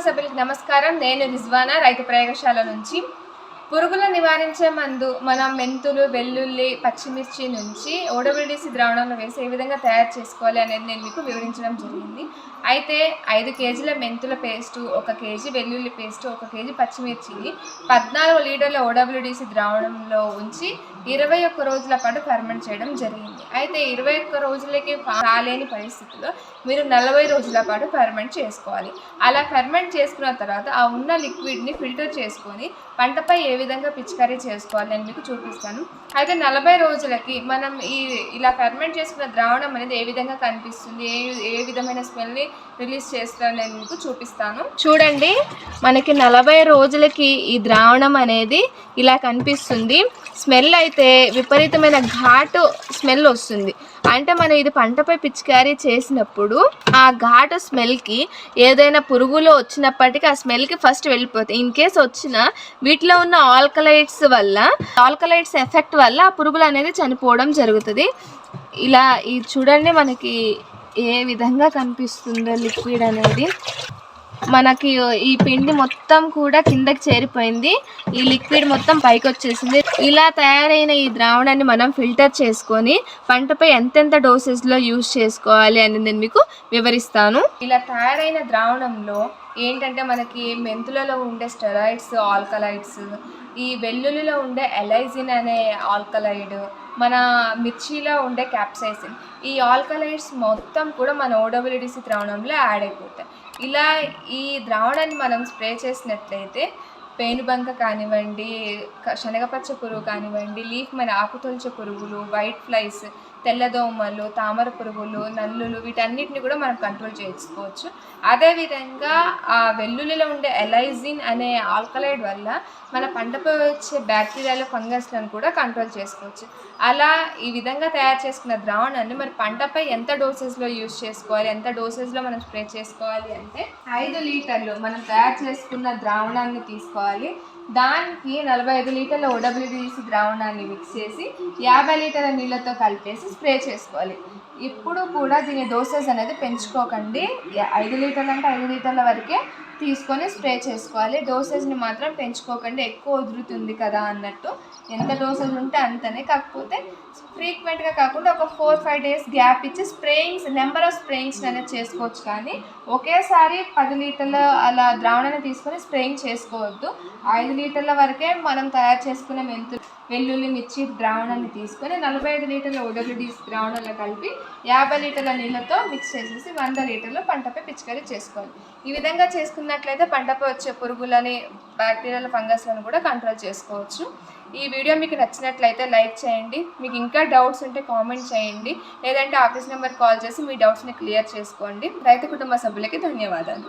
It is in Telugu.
సభ్యులకు నమస్కారం. నేను రిజ్వానా రైతు ప్రయోగశాల నుంచి. పురుగులు నివారించే మందు మనం మెంతులు వెల్లుల్లి పచ్చిమిర్చి నుంచి ఓడబిడిసి ద్రావణంలో వేసి ఏ విధంగా తయారు చేసుకోవాలి అనేది నేను మీకు వివరించడం జరిగింది. అయితే ఐదు కేజీల మెంతుల పేస్టు ఒక కేజీ వెల్లుల్లి పేస్టు ఒక కేజీ పచ్చిమిర్చిని పద్నాలుగు లీటర్ల ఓడబ్ల్యూడిసి ద్రావణంలో ఉంచి ఇరవై ఒక్క రోజుల పాటు ఫర్మెంట్ చేయడం జరిగింది. అయితే ఇరవై ఒక్క రోజులకి కాలేని పరిస్థితుల్లో మీరు నలభై రోజుల పాటు ఫర్మెంట్ చేసుకోవాలి. అలా ఫర్మెంట్ చేసుకున్న తర్వాత ఆ ఉన్న లిక్విడ్ని ఫిల్టర్ చేసుకొని పంటపై ఏ విధంగా పిచికారీ చేసుకోవాలి నేను మీకు చూపిస్తాను. అయితే నలభై రోజులకి మనం ఈ ఇలా ఫర్మెంట్ చేసుకున్న ద్రావణం అనేది ఏ విధంగా కనిపిస్తుంది? ఏ ఏ విధమైన స్మెల్ని రిలీజ్ చేస్తాను నేను మీకు చూపిస్తాను. చూడండి మనకి నలభై రోజులకి ఈ ద్రావణం అనేది ఇలా కనిపిస్తుంది. స్మెల్ అయితే విపరీతమైన ఘాటు స్మెల్ వస్తుంది. అంటే మనం ఇది పంటపై పిచికారీ చేసినప్పుడు ఆ ఘాటు స్మెల్కి ఏదైనా పురుగులు వచ్చినప్పటికీ ఆ స్మెల్కి ఫస్ట్ వెళ్ళిపోతాయి. ఇన్ కేస్ వచ్చిన వీటిలో ఉన్న ఆల్కలైట్స్ వల్ల ఆల్కలైట్స్ ఎఫెక్ట్ వల్ల ఆ పురుగులు అనేది చనిపోవడం జరుగుతుంది. ఇలా ఈ చూడండి మనకి ఏ విధంగా కనిపిస్తుందో లిక్విడ్ అనేది. మనకి ఈ పిండి మొత్తం కూడా కిందకి చేరిపోయింది. ఈ లిక్విడ్ మొత్తం పైకి వచ్చేసింది. ఇలా తయారైన ఈ ద్రావణాన్ని మనం ఫిల్టర్ చేసుకొని పంటపై ఎంతెంత డోసెస్లో యూజ్ చేసుకోవాలి అని నేను మీకు వివరిస్తాను. ఇలా తయారైన ద్రావణంలో ఏంటంటే మనకి మెంతులలో ఉండే స్టెరాయిడ్స్ ఆల్కలైడ్స్ ఈ వెల్లుల్లిలో ఉండే ఎలైజిన్ అనే ఆల్కలైడ్ మన మిర్చిలో ఉండే క్యాప్సైసిన్. ఈ ఆల్కలైడ్స్ మొత్తం కూడా మన ఓడబిలిటీసీ ద్రావణంలో యాడ్ అయిపోతాయి. ఇలా ఈ ద్రావణాన్ని మనం స్ప్రే చేసినట్లయితే పేనుబంక కానివ్వండి శనగపచ్చ పురుగు కానివ్వండి లీఫ్ మన ఆకుతొలచ పురుగులు వైట్ ఫ్లైస్ తెల్లదోమలు తామర పురుగులు నల్లులు వీటన్నిటిని కూడా మనం కంట్రోల్ చేసుకోవచ్చు అదేవిధంగా ఆ వెల్లుల్లిలో ఉండే ఎలైజిన్ అనే ఆల్కలైడ్ వల్ల మన పంటపై వచ్చే బ్యాక్టీరియాలు ఫంగస్లను కూడా కంట్రోల్ చేసుకోవచ్చు. అలా ఈ విధంగా తయారు చేసుకున్న ద్రావణాన్ని మరి పంటపై ఎంత డోసెస్లో యూజ్ చేసుకోవాలి ఎంత డోసెస్లో మనం స్ప్రే చేసుకోవాలి అంటే ఐదు లీటర్లు మనం తయారు చేసుకున్న ద్రావణాన్ని తీసుకోవాలి. దానికి నలభై ఐదు లీటర్ల ఓడబ్ల్యూడిసి ద్రావణాన్ని మిక్స్ చేసి యాభై లీటర్ల నీళ్ళతో కలిపేసి స్ప్రే చేసుకోవాలి. ఇప్పుడు కూడా దీని డోసెస్ అనేది పెంచుకోకండి. ఐదు లీటర్లు అంటే ఐదు లీటర్ల వరకే తీసుకొని స్ప్రే చేసుకోవాలి. డోసెస్ని మాత్రం పెంచుకోకండి. ఎక్కువ వదులుతుంది కదా అన్నట్టు. ఎంత డోసెస్ ఉంటే అంతనే. కాకపోతే ఫ్రీక్వెంట్గా కాకుండా ఒక ఫోర్ ఫైవ్ డేస్ గ్యాప్ ఇచ్చి స్ప్రేయింగ్స్ నెంబర్ ఆఫ్ స్ప్రేయింగ్స్ అనేది చేసుకోవచ్చు కానీ ఒకేసారి పది లీటర్ల అలా ద్రావణాన్ని తీసుకొని స్ప్రేయింగ్ చేసుకోవద్దు. ఐదు లీటర్ల వరకే మనం తయారు చేసుకునే మెంతు వెల్లుల్లి మిర్చి ద్రావణాన్ని తీసుకొని నలభై ఐదు లీటర్ల ఓడబ్ల్యూడి ద్రావణంలో కలిపి యాభై లీటర్ల నీళ్ళతో మిక్స్ చేసేసి వంద లీటర్లు పంటపై పిచికారీ చేసుకోవాలి. ఈ విధంగా చేసుకున్నట్లయితే పంటపై వచ్చే పురుగులని బ్యాక్టీరియాల ఫంగస్లను కూడా కంట్రోల్ చేసుకోవచ్చు. ఈ వీడియో మీకు నచ్చినట్లయితే లైక్ చేయండి. మీకు ఇంకా డౌట్స్ ఉంటే కామెంట్ చేయండి. లేదంటే ఆఫీస్ నెంబర్ కాల్ చేసి మీ డౌట్స్ని క్లియర్ చేసుకోండి. రైతు కుటుంబ సభ్యులకి ధన్యవాదాలు.